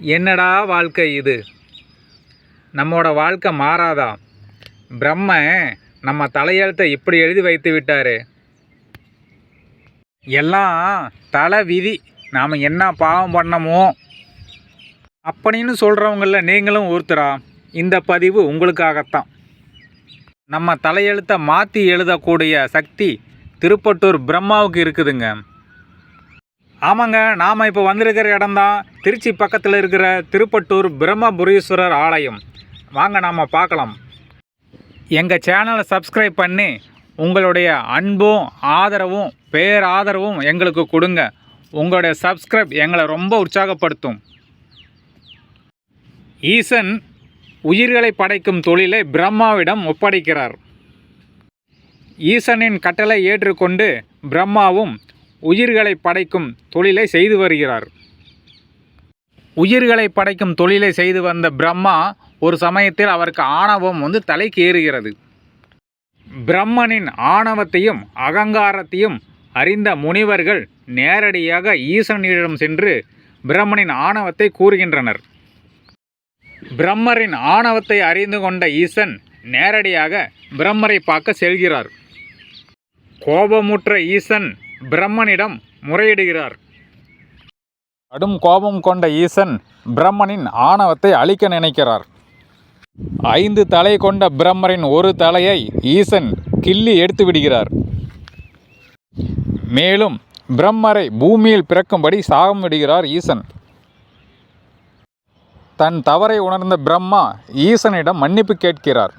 என்னடா வாழ்க்கை இது? நம்மோட வாழ்க்கை மாறாதா? பிரம்ம நம்ம தலையெழுத்தை இப்படி எழுதி வைத்து விட்டாரு. எல்லாம் தலை விதி. நாம் என்ன பாவம் பண்ணமோ? அப்படின்னு சொல்கிறவங்கள நீங்களும் ஒருத்தரா? இந்த பதிவு உங்களுக்காகத்தான். நம்ம தலையெழுத்தை மாற்றி எழுதக்கூடிய சக்தி திருப்பட்டூர் பிரம்மாவுக்கு இருக்குதுங்க. ஆமாங்க நாம் இப்போ வந்திருக்கிற இடம்தான். திருச்சி பக்கத்தில் இருக்கிற திருப்பட்டூர் பிரம்மபுரீஸ்வரர் ஆலயம். வாங்க நாம் பார்க்கலாம். எங்கள் சேனலை சப்ஸ்கிரைப் பண்ணி உங்களுடைய அன்பும் ஆதரவும் பேராதரவும் எங்களுக்கு கொடுங்க. உங்களுடைய சப்ஸ்கிரைப் எங்களை ரொம்ப உற்சாகப்படுத்தும். ஈசன் உயிர்களை படைக்கும் தொழிலை பிரம்மாவிடம் ஒப்படைக்கிறார். ஈசனின் கட்டளை ஏற்றுக்கொண்டு பிரம்மாவும் உயிர்களை படைக்கும் தொழிலை செய்து வருகிறார். உயிர்களை படைக்கும் தொழிலை செய்து வந்த பிரம்மா ஒரு சமயத்தில் அவருக்கு ஆணவம் வந்து தலைக்கு ஏறுகிறது பிரம்மனின் ஆணவத்தையும் அகங்காரத்தையும் அறிந்த முனிவர்கள் நேரடியாக ஈசனிடம் சென்று பிரம்மனின் ஆணவத்தை கூறுகின்றனர். பிரம்மரின் ஆணவத்தை அறிந்து கொண்ட ஈசன் நேரடியாக பிரம்மரை பார்க்க செல்கிறார். கோபமுற்ற ஈசன் பிரம்மனிடம் முறையிடுகிறார். கடும் கோபம் கொண்ட ஈசன் பிரம்மனின் ஆணவத்தை அழிக்க நினைக்கிறார். ஐந்து தலை கொண்ட பிரம்மரின் ஒரு தலையை ஈசன் கிள்ளி எடுத்து விடுகிறார். மேலும் பிரம்மரை பூமியில் பிறக்கும்படி சாகம் விடுகிறார் ஈசன். தன் தவறை உணர்ந்த பிரம்மா ஈசனிடம் மன்னிப்பு கேட்கிறார்.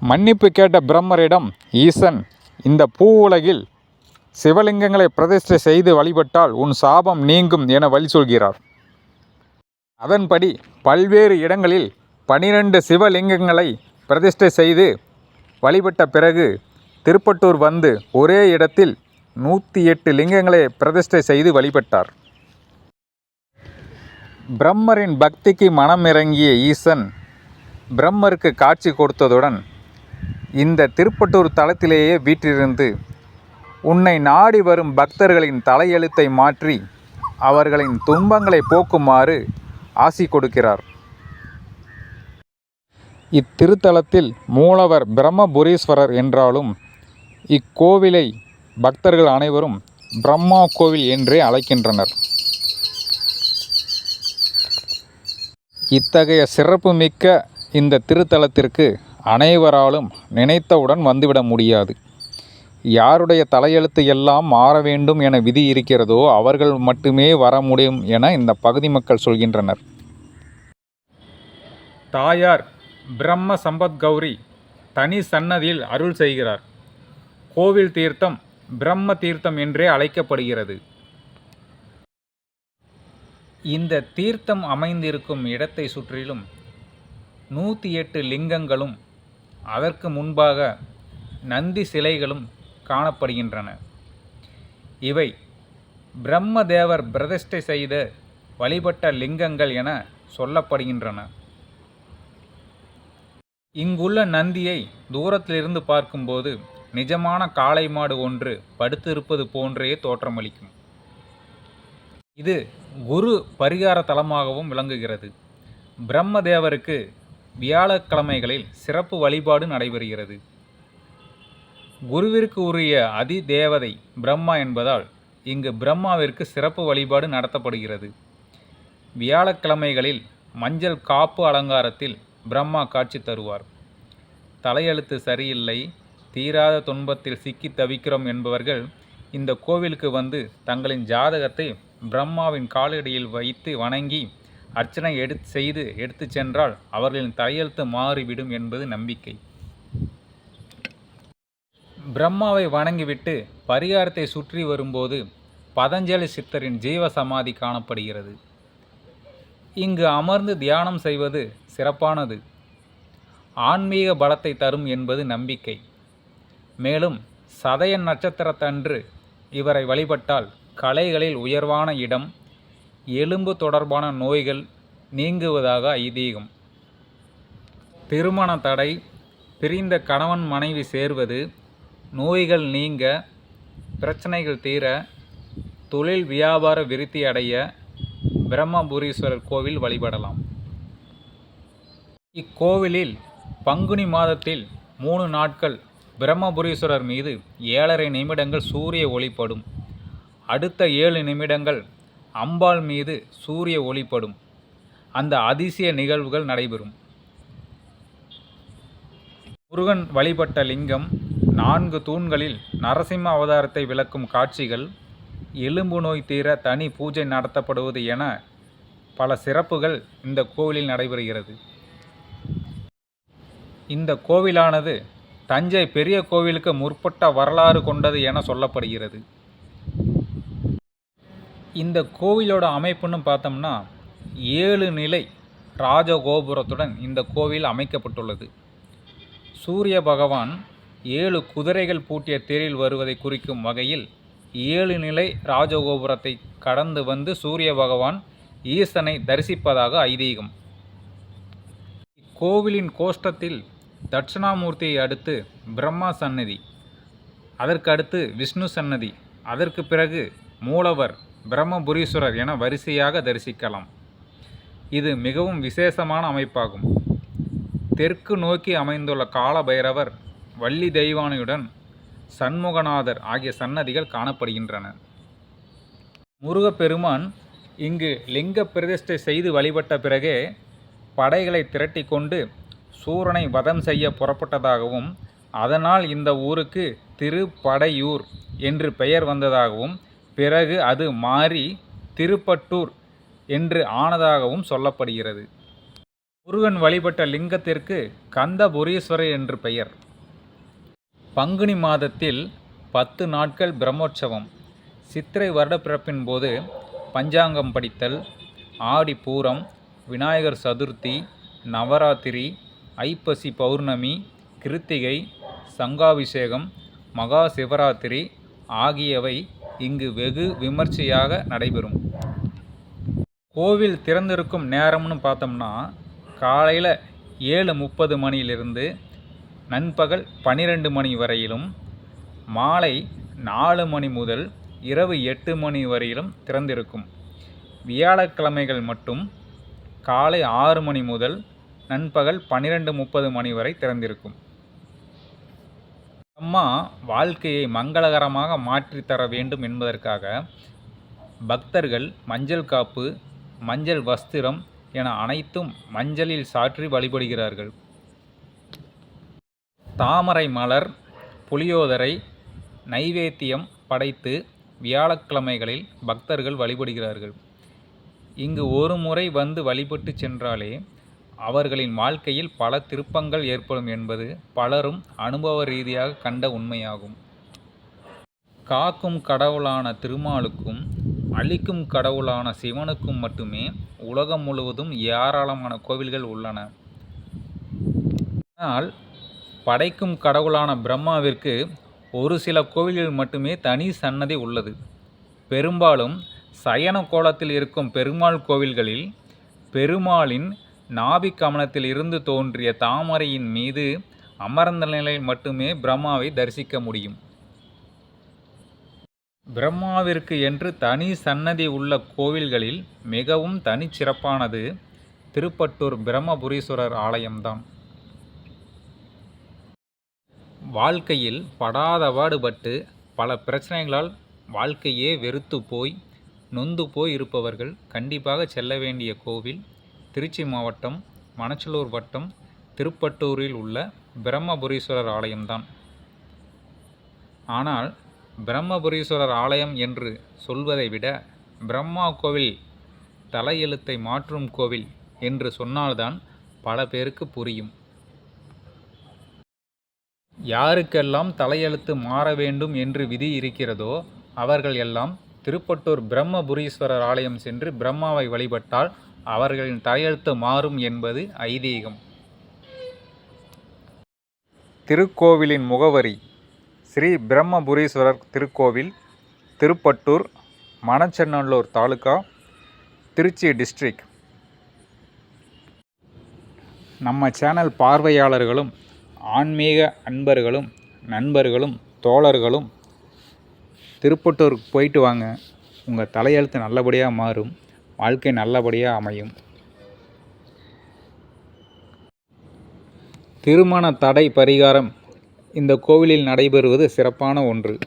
மன்னிப்பு கேட்ட பிரம்மரிடம் ஈசன் இந்த பூ உலகில் சிவலிங்கங்களை பிரதிஷ்டை செய்து வழிபட்டால் உன் சாபம் நீங்கும் என வழி சொல்கிறார். அதன்படி பல்வேறு இடங்களில் பனிரெண்டு சிவலிங்கங்களை பிரதிஷ்டை செய்து வழிபட்ட பிறகு திருப்பட்டூர் வந்து ஒரே இடத்தில் நூற்றி எட்டு லிங்கங்களை பிரதிஷ்டை செய்து வழிபட்டார். பிரம்மரின் பக்திக்கு மனம் இறங்கிய ஈசன் பிரம்மருக்கு காட்சி கொடுத்ததுடன் இந்த திருப்பட்டூர் தலத்திலேயே வீற்றிருந்து உன்னை நாடி வரும் பக்தர்களின் தலையெழுத்தை மாற்றி அவர்களின் துன்பங்களை போக்குமாறு ஆசி கொடுக்கிறார். இத்திருத்தலத்தில் மூலவர் பிரம்மபுரீஸ்வரர் என்றாலும் இக்கோவிலை பக்தர்கள் அனைவரும் பிரம்மா கோவில் என்றே அழைக்கின்றனர். இத்தகைய சிறப்புமிக்க இந்த திருத்தலத்திற்கு அனைவராலும் நினைத்தவுடன் வந்துவிட முடியாது. யாருடைய தலையெழுத்து எல்லாம் மாற வேண்டும் என விதி இருக்கிறதோ அவர்கள் மட்டுமே வர முடியும் என இந்த பகுதி மக்கள் சொல்கின்றனர். தாயார் பிரம்ம சம்பத் கௌரி தனி சன்னதியில் அருள் செய்கிறார். கோவில் தீர்த்தம் பிரம்ம தீர்த்தம் என்றே அழைக்கப்படுகிறது. இந்த தீர்த்தம் அமைந்திருக்கும் இடத்தை சுற்றிலும் நூற்றி எட்டு லிங்கங்களும் அதற்கு முன்பாக நந்தி சிலைகளும் காணப்படுகின்றன. இவை பிரம்மதேவர் பிரதிஷ்டை செய்த வழிபட்ட லிங்கங்கள் என சொல்லப்படுகின்றன. இங்குள்ள நந்தியை தூரத்திலிருந்து பார்க்கும்போது நிஜமான காளை மாடு ஒன்று படுத்திருப்பது போன்றே தோற்றமளிக்கும். இது குரு பரிகார தலமாகவும் விளங்குகிறது. பிரம்மதேவருக்கு வியாழக்கிழமைகளில் சிறப்பு வழிபாடு நடைபெறுகிறது. குருவிற்கு உரிய அதி தேவதை பிரம்மா என்பதால் இங்கு பிரம்மாவிற்கு சிறப்பு வழிபாடு நடத்தப்படுகிறது. வியாழக்கிழமைகளில் மஞ்சள் காப்பு அலங்காரத்தில் பிரம்மா காட்சி தருவார். தலையெழுத்து சரியில்லை தீராத துன்பத்தில் சிக்கி தவிக்கிறோம் என்பவர்கள் இந்த கோவிலுக்கு வந்து தங்களின் ஜாதகத்தை பிரம்மாவின் காலடியில் வைத்து வணங்கி அர்ச்சனை எடுத்து செய்து எடுத்து சென்றால் அவர்களின் தலையெழுத்து மாறிவிடும் என்பது நம்பிக்கை. பிரம்மாவை வணங்கிவிட்டு பரிகாரத்தை சுற்றி வரும்போது பதஞ்சலி சித்தரின் ஜீவ சமாதி காணப்படுகிறது. இங்கு அமர்ந்து தியானம் செய்வது சிறப்பானது. ஆன்மீக பலத்தை தரும் என்பது நம்பிக்கை. மேலும் சதயன் நட்சத்திரத்தன்று இவரை வழிபட்டால் கலைகளில் உயர்வான இடம் எலும்பு தொடர்பான நோய்கள் நீங்குவதாக ஐதீகம். திருமண தடை பிரிந்த கணவன் மனைவி சேர்வது நோய்கள் நீங்க பிரச்சனைகள் தீர தொழில் வியாபார விருத்தி அடைய பிரம்மபுரீஸ்வரர் கோவில் வழிபடலாம். இக்கோவிலில் பங்குனி மாதத்தில் மூணு நாட்கள் பிரம்மபுரீஸ்வரர் மீது ஏழரை நிமிடங்கள் சூரிய ஒளிப்படும் அடுத்த ஏழு நிமிடங்கள் அம்பாள் மீது சூரிய ஒளிப்படும் அந்த அதிசய நிகழ்வுகள் நடைபெறும். முருகன் வழிபட்ட லிங்கம் நான்கு தூண்களில் நரசிம்ம அவதாரத்தை விளக்கும் காட்சிகள் எலும்பு நோய் தீர தனி பூஜை நடத்தப்படுவது என பல சிறப்புகள் இந்த கோவிலில் நடைபெறுகிறது. இந்த கோவிலானது தஞ்சை பெரிய கோவிலுக்கு முற்பட்ட வரலாறு கொண்டது என சொல்லப்படுகிறது. இந்த கோவிலோட அமைப்புன்னு பார்த்தோம்னா ஏழு நிலை ராஜகோபுரத்துடன் இந்த கோவில் அமைக்கப்பட்டுள்ளது. சூரிய பகவான் ஏழு குதிரைகள் பூட்டிய தேரில் வருவதை குறிக்கும் வகையில் ஏழு நிலை ராஜகோபுரத்தை கடந்து வந்து சூரிய பகவான் ஈசனை தரிசிப்பதாக ஐதீகம். இக்கோவிலின் கோஷ்டத்தில் தட்சிணாமூர்த்தியை அடுத்து பிரம்மா சன்னதி அதற்கு அடுத்து விஷ்ணு சன்னதி அதற்கு பிறகு மூலவர் பிரம்மபுரீஸ்வரர் என வரிசையாக தரிசிக்கலாம். இது மிகவும் விசேஷமான அமைப்பாகும். தெற்கு நோக்கி அமைந்துள்ள காலபைரவர் வள்ளி தெய்வானையுடன் சண்முகநாதர் ஆகிய சன்னதிகள் காணப்படுகின்றன. முருகப்பெருமான் இங்கு லிங்க பிரதிஷ்டை செய்து வழிபட்ட பிறகே படைகளை திரட்டி கொண்டு சூரனை வதம் செய்ய புறப்பட்டதாகவும் அதனால் இந்த ஊருக்கு திருப்படையூர் என்று பெயர் வந்ததாகவும் பிறகு அது மாறி திருப்பட்டூர் என்று ஆனதாகவும் சொல்லப்படுகிறது. முருகன் வழிபட்ட லிங்கத்திற்கு கந்தபுரீஸ்வரர் என்று பெயர். பங்குனி மாதத்தில் பத்து நாட்கள் பிரம்மோற்சவம். சித்திரை வருடப்பிறப்பின் போது பஞ்சாங்கம் படித்தல் ஆடி பூரம் விநாயகர் சதுர்த்தி நவராத்திரி ஐப்பசி பௌர்ணமி கிருத்திகை சங்காபிஷேகம் மகா சிவராத்திரி ஆகியவை இங்கு வெகு விமர்சையாக நடைபெறும். கோவில் திறந்திருக்கும் நேரம்னு பார்த்தோம்னா காலையில் ஏழு முப்பது மணியிலிருந்து நண்பகல் பனிரெண்டு மணி வரையிலும் மாலை நாலு மணி முதல் இரவு எட்டு மணி வரையிலும் திறந்திருக்கும். வியாழக்கிழமைகள் மட்டும் காலை ஆறு மணி முதல் நண்பகல் பன்னிரெண்டு முப்பது மணி வரை திறந்திருக்கும். அம்மா வாழ்க்கையை மங்களகரமாக மாற்றித்தர வேண்டும் என்பதற்காக பக்தர்கள் மஞ்சள் காப்பு மஞ்சள் வஸ்திரம் என அனைத்தும் மஞ்சளில் சாற்றி வழிபடுகிறார்கள். தாமரை மலர் புளியோதரை நைவேத்தியம் படைத்து வியாழக்கிழமைகளில் பக்தர்கள் வழிபடுகிறார்கள். இங்கு ஒரு முறை வந்து வழிபட்டு சென்றாலே அவர்களின் வாழ்க்கையில் பல திருப்பங்கள் ஏற்படும் என்பது பலரும் அனுபவ ரீதியாக கண்ட உண்மையாகும். காக்கும் கடவுளான திருமாலுக்கும் அழிக்கும் கடவுளான சிவனுக்கும் மட்டுமே உலகம் முழுவதும் ஏராளமான கோவில்கள் உள்ளன. ஆனால் படைக்கும் கடவுளான பிரம்மாவிற்கு ஒரு சில கோவில்கள் மட்டுமே தனி சன்னதி உள்ளது. பெரும்பாலும் சயன கோலத்தில் இருக்கும் பெருமாள் கோவில்களில் பெருமாளின் நாபி கமலத்தில் இருந்து தோன்றிய தாமரையின் மீது அமர்ந்த நிலையில் மட்டுமே பிரம்மாவை தரிசிக்க முடியும். பிரம்மாவிற்கு என்று தனி சன்னதி உள்ள கோவில்களில் மிகவும் தனிச்சிறப்பானது திருப்பட்டூர் பிரம்மபுரீஸ்வரர் ஆலயம்தான். வாழ்க்கையில் படாத பாடுபட்டு பல பிரச்சனைகளால் வாழ்க்கையே வெறுத்து போய் நொந்து போய் இருப்பவர்கள் கண்டிப்பாக செல்ல வேண்டிய கோவில் திருச்சி மாவட்டம் மணச்சலூர் வட்டம் திருப்பட்டூரில் உள்ள பிரம்மபுரீஸ்வரர் ஆலயம்தான். ஆனால் பிரம்மபுரீஸ்வரர் ஆலயம் என்று சொல்வதை விட பிரம்மா கோவில் தலையெழுத்தை மாற்றும் கோவில் என்று சொன்னால்தான் பல பேருக்கு புரியும். யாருக்கெல்லாம் தலையெழுத்து மாற வேண்டும் என்று விதி இருக்கிறதோ அவர்கள் எல்லாம் திருப்பட்டூர் பிரம்மபுரீஸ்வரர் ஆலயம் சென்று பிரம்மாவை வழிபட்டால் அவர்களின் தலையெழுத்து மாறும் என்பது ஐதீகம். திருக்கோவிலின் முகவரி ஸ்ரீ பிரம்மபுரீஸ்வரர் திருக்கோவில் திருப்பட்டூர் மணச்சநல்லூர் தாலுகா திருச்சி டிஸ்ட்ரிக். நம்ம சேனல் பார்வையாளர்களும் ஆன்மீக அன்பர்களும் நண்பர்களும் தோழர்களும் திருப்பட்டூருக்கு போயிட்டு வாங்க. உங்கள் தலையெழுத்து நல்லபடியாக மாறும். வாழ்க்கை நல்லபடியாக அமையும். திருமண தடை பரிகாரம் இந்த கோவிலில் நடைபெறுவது சிறப்பான ஒன்று.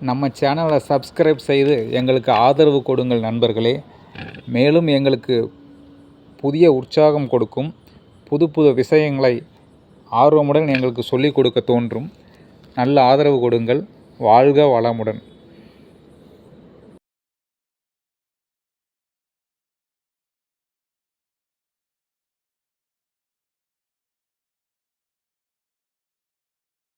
நம்ம சேனலை சப்ஸ்கிரைப் செய்து எங்களுக்கு ஆதரவு கொடுங்கள் நண்பர்களே. மேலும் எங்களுக்கு புதிய உற்சாகம் கொடுக்கும் புது புது விஷயங்களை ஆர்வமுடன் எங்களுக்கு சொல்லிக் கொடுக்க தோன்றும். நல்ல ஆதரவு கொடுங்கள். வாழ்க வளமுடன்.